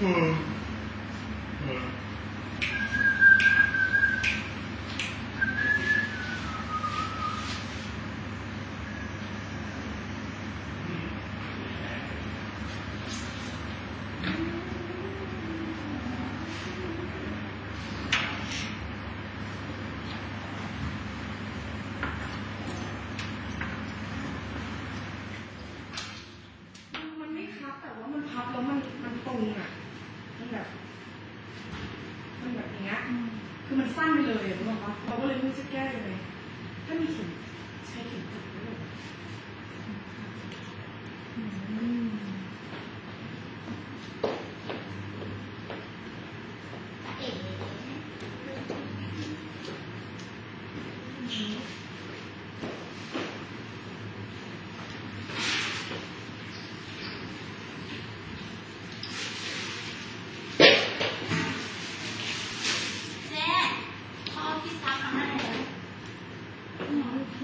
Hmm. ถ้ามีเข็มใช้เข็มตัดได้เลยโอเค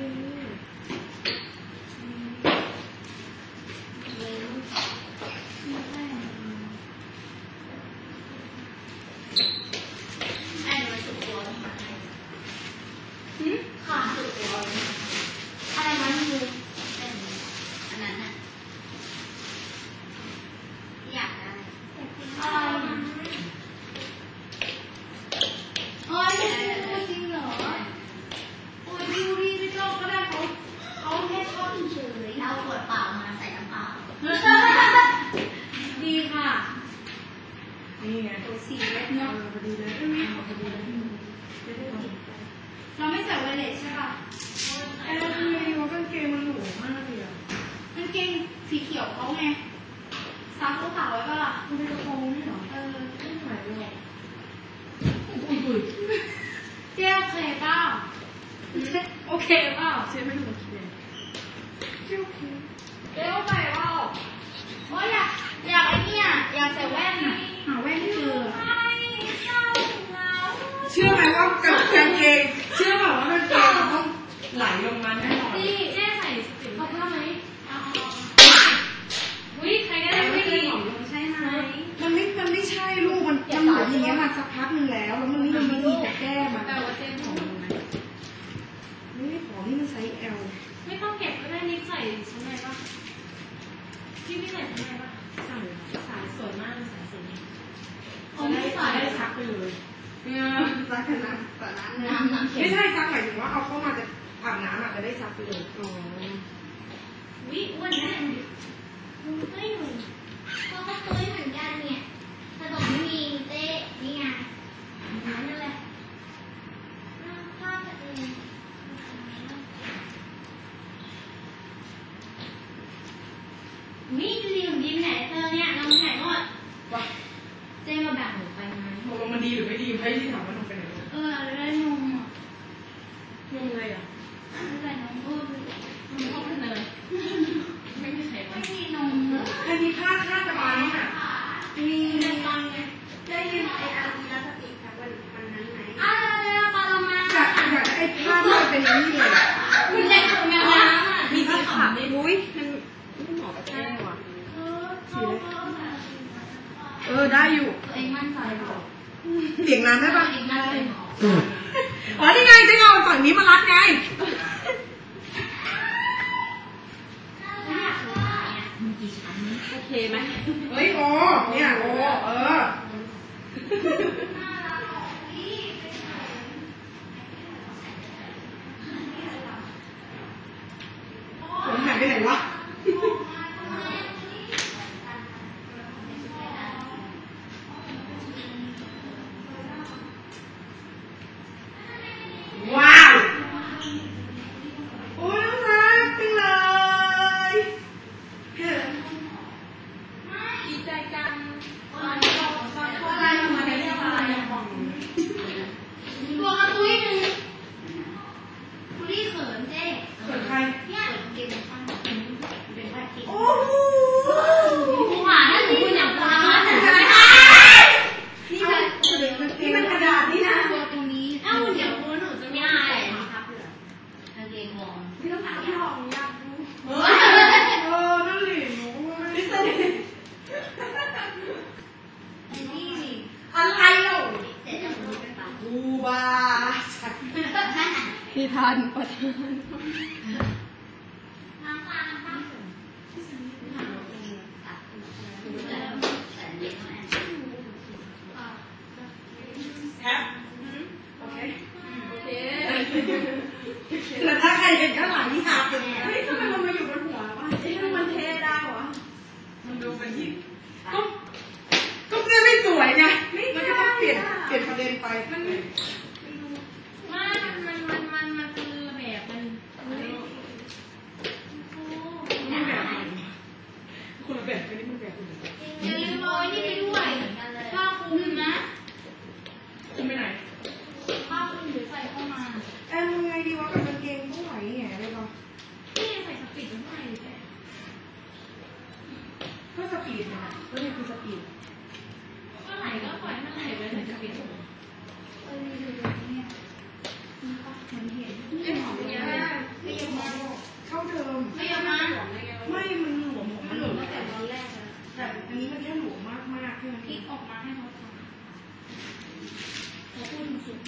หืม อะไรมันคือเป็นอันนั้นน่ะอยากได้อะไรนะโอ้ยพูดจริงเหรอโอ้ยดูดิไม่ชอบก็ได้เขาเขาแค่ชอบเฉยๆเอาขวดเปล่ามาใส่น้ำเปล่า ดีค่ะ นี่ไง ตัวสี เล็กเนาะเนาพอดีเลยเอาพอดีเลยจะได้ลองเราไม่ใส่ไวเลสใช่ป่ะเอ้ยทำไมว่ากางเกงมันหรูมากเลยอะกางเกงสีเขียวเขาไงซักเขาขาวไว้ป่ะล่ะมันเป็นกระโปรงนี่เหรอเออไม่ไหวเลยอะอุ้ยอุ้ยเจ๊โอเคเปล่าโอเคเปล่าเชื่อไม่ถูกคิดเลยเชื่อโอเคเจ๊โอเคเปล่าโอ้ยอยากอยากไอ้นี่ยอยากใส่แว่นอะ หาแว่นไม่เจอ ไม่เศร้าแล้ว เชื่อไหมว่ากางเกง เชื่อแบบว่ากางเกงมันต้องไหลลงมาแน่นอน พี่เจ๊ใส่สิเขาผ้าไหมเอาวิใครก็ได้ไม่ดีใช่ไหม มันไม่ มันไม่ใช่ ลูกมันมันหมุนอย่างเงี้ยมาสักพักหนึงแล้วแล้วมันไม่มีวิธีจะแก้มันแต่ว่าเจ๊ผอมไหมไม่ได้ขอนี่มันไซส์ L ไม่ต้องเก็บก็ได้นิดใส่ชั้นในป่ะพี่ไม่ใส่ชั้นในป่ะใส่สายสวยมากสายสวยจะได้จะได้ซักไปเลยซักขนาดตอนนั้นน้ำน้ำเข็ไม่มใช่ซักหมายถึงว่าเอาเข้ามาจะอาบน้ำอะจะได้ซักไปเลยอ๋อวิอ้วนแน่เฮ้ยหนูก็ไม่เคยเหมือนกันเนี่ยขนมไม่มีเต้นี่ไงนั่นแหละข้าวจะเองนี่ดีของดีไหนเธอเนี่ยเราไหนหมด ว่า เจ๊มาแบ่งหนูไปไหม ตกลงมันดีหรือไม่ดีให้ที่ถามว่าหนูเป็นยังไง เออแล้วนมอะ งงเลยอะ ไม่ใส่นมพูดนมพูดเลยไม่มีใครไม่มีนมเลย อันนี้ค่าค่าจะมาแล้วน่ะมี ได้ฟังไง ได้ยินไอ้อาวีรัสติค่ะวันวันนั้นไหม อ้าวเดี๋ยวปลามา อยากอยากได้ไอ้ผ้าที่มัน เป็นอย่างนี้เลยคุณใจถึงแมวน้ำอะมีสีขาวนี่อุ้ยมันไม่เหมาะกับแก้ว่ะเออเขาก็เออได้อยู่เองมั่นใจเปล่าเสียงน้ำได้ปะเองน่าเป็นหมออ๋อนี่ไงจะเอาฝั่งนี้มารัดไงมีกี่ชั้นโอเคไหมเฮ้ยโอเนี่ยโอเออผมหาย ไปไหนวะว้าว โอ้ยน่ารักจังเลยเฮ้ยดีใจจังอะไรมาในเรื่องอะไรอะบอกหนูตัวกระตุ้ยหนึ่งคุณลี่เขินเจ๊เกิดใครเนี่ยเก็บฟังเป็น อกอากนั่นหลินูไม่นี่อะไรเล่าร็ตูปปะบ้าพี่ทันประธาน อื่นอย่าลืมเอาไอ้นี่ไปด้วยผ้าคลุมนะคุมไปไหนผ้าคลุมหรือใส่เข้ามาแอนทำไงดีวะกับกางเกงต้องไหวแง่เลยปะพี่ใส่สปิดข้างในแกก็สปีดนะก็เนี่ยคือสปีดก็ไหลก็ปล่อยให้มันไหลไปใส่สปิดเออดูดูเนี่ยมีปะเหมือนเห็นไม่หอมเยอะไม่ยอมมาเข้าเดิมไม่ยอมมาไม่มันหลวมมันหลุดตั้ นนี้มันแค่หลวมมากมากๆแค่นั้นพเอลิกงออกมาให้เขาฟังเขาพูดสุด